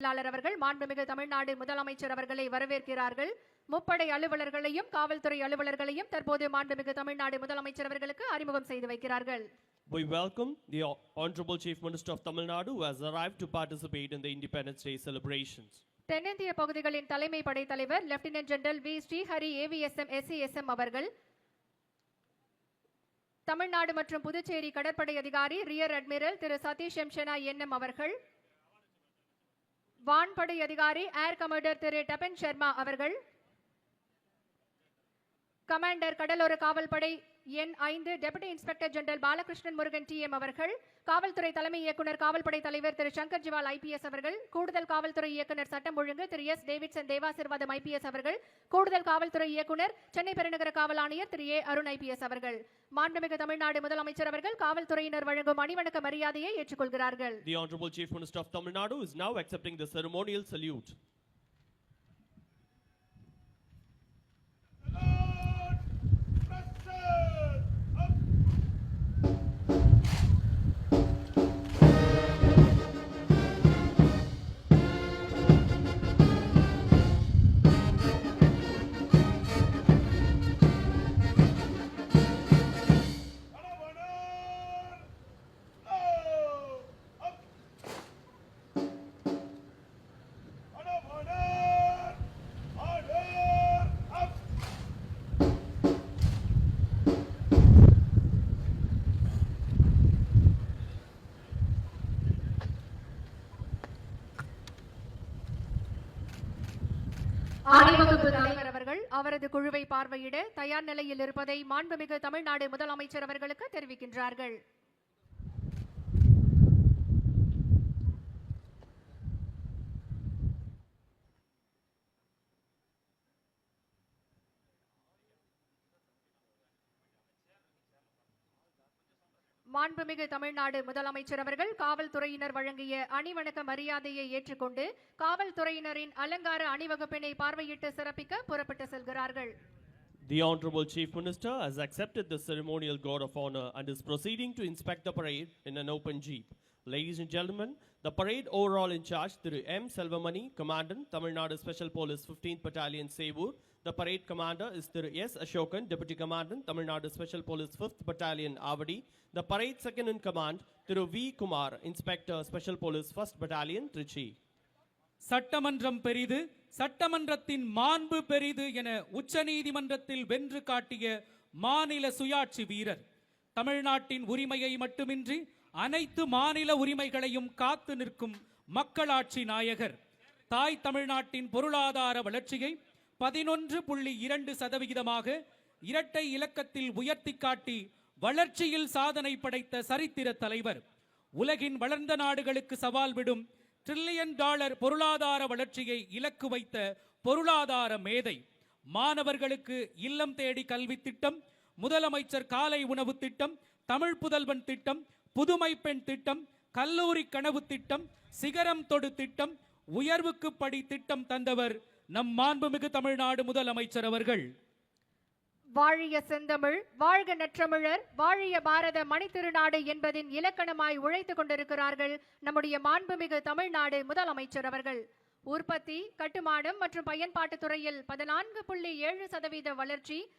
செயலாளர் அவர்கள் மாண்புமிகு தமிழ்நாடு முதலமைச்சர் அவர்களை வரவேற்கிறார்கள். முப்படை அலுவலர்களையும் காவல்துறை அலுவலர்களையும் தற்போது மாண்புமிகு தமிழ்நாடு முதலமைச்சர் அவர்களுக்கு அறிமுகம் செய்து வைக்கிறார்கள். We welcome the Honorable Chief Minister of Tamil Nadu who has arrived to participate in the Independence Day celebrations. தென்னிந்திய பகுதிகளின் தலைமை படைத்தலைவர் lieutenant general V Srihari AVSM SCSM அவர்கள் தமிழ்நாடு மற்றும் புதுச்சேரி கடற்படை அதிகாரி ரியர் அட்மிரல் திரு. சதீஷ் எம்ஷனா என்எம் அவர்கள் வான்படை அதிகாரி ஏர் கமோடர் திரு டபன் சர்மா அவர்கள் கமாண்டர் கடலோர காவல்படை எண் ஐந்து deputy inspector general Balakrishnan Murugan TM அவர்கள் காவல்துறை தலைமை இயக்குனர் காவல்படை தலைவர் திரு சங்கர் ஜிவால் ஐபிஎஸ் அவர்கள் கூடுதல் காவல்துறை இயக்குனர் சட்டம் ஒழுங்கு திரு எஸ் டேவிட்சன் தேவாசிர்வாதம் ஐபிஎஸ் அவர்கள் கூடுதல் காவல்துறை இயக்குனர் சென்னை பெருநகர காவல் ஆணையர் திரு ஏ அருண் ஐபிஎஸ் அவர்கள் மாண்புமிகு தமிழ்நாடு முதலமைச்சர் அவர்கள் காவல்துறையினர் வழங்கும் அணிவணக்க மரியாதையை ஏற்றுக்கொள்கிறார்கள் The Honorable Chief Minister of Tamil Nadu is now accepting the ceremonial salute. அணிவகுப்பு தலைவர் அவர்கள் அவரது குழுவை பார்வையிட தயார் நிலையில் இருப்பதை மாண்புமிகு தமிழ்நாடு முதலமைச்சர் அவர்களுக்கு தெரிவிக்கின்றார்கள். மாண்புமிகு தமிழ்நாடு முதலமைச்சர் அவர்கள் காவல்துறையினர் வழங்கிய அணிவணக்க மரியாதையை ஏற்றுக்கொண்டு காவல்துறையினரின் அலங்கார அணிவகுப்பினை பார்வையிட்டு சிறப்பிக்க புறப்பட்டு செல்கிறார்கள் The Honorable Chief Minister has accepted the ceremonial guard of honor and is proceeding to inspect the parade in an open jeep. Ladies and gentlemen, the parade overall in charge, Thiru M. Selvamani, Commandant, Tamil Nadu Special Police 15th Battalion, Sevur. The parade commander is Thiru S. Ashokan, Deputy Commandant, Tamil Nadu Special Police 5th Battalion, Avadi. The parade second in command, Thiru V. Kumar, Inspector, Special Police 1st Battalion, Trichy. சட்டமன்றம் பெரிது சட்டமன்றத்தின் மாண்பு பெரிது என உச்சநீதிமன்றத்தில் வென்று காட்டிய மாநில சுயாட்சி வீரர் தமிழ்நாட்டின் உரிமையை மட்டுமின்றி அனைத்து மாநில உரிமைகளையும் காத்து நிற்கும் மக்களாட்சி நாயகர் தாய் தமிழ்நாட்டின் பொருளாதார வளர்ச்சியை பதினொன்று புள்ளி இரண்டு சதவிகிதமாக இரட்டை இலக்கத்தில் உயர்த்தி காட்டி வளர்ச்சியில் சாதனை படைத்த சரித்திர தலைவர். உலகின் வளர்ந்த நாடுகளுக்கு சவால் விடும் ட்ரில்லியன் டாலர் பொருளாதார வளர்ச்சியை இலக்கு வைத்த பொருளாதார மேதை. மாணவர்களுக்கு இல்லம் தேடி கல்வி திட்டம் முதலமைச்சர் காலை உணவு திட்டம் தமிழ் புதல்வன் திட்டம் புதுமை பெண் திட்டம் கல்லூரி கனவு திட்டம் சிகரம் தொடு திட்டம் உயர்வுக்கு படி திட்டம் தந்தவர் நம் மாண்புமிகு தமிழ்நாடு முதலமைச்சர் அவர்கள். வாழிய செந்தமிழ் வாழ்க நற்றமிழர் வாழிய பாரத மணித்திருநாடு என்பதின் இலக்கணமாய் உழைத்துக் கொண்டிருக்கிறார்கள் நம்முடைய மாண்புமிகு தமிழ்நாடு முதலமைச்சர் அவர்கள். உற்பத்தி கட்டுமானம் மற்றும் பயன்பாட்டுத் துறையில் பதினான்கு புள்ளி ஏழு சதவீத வளர்ச்சி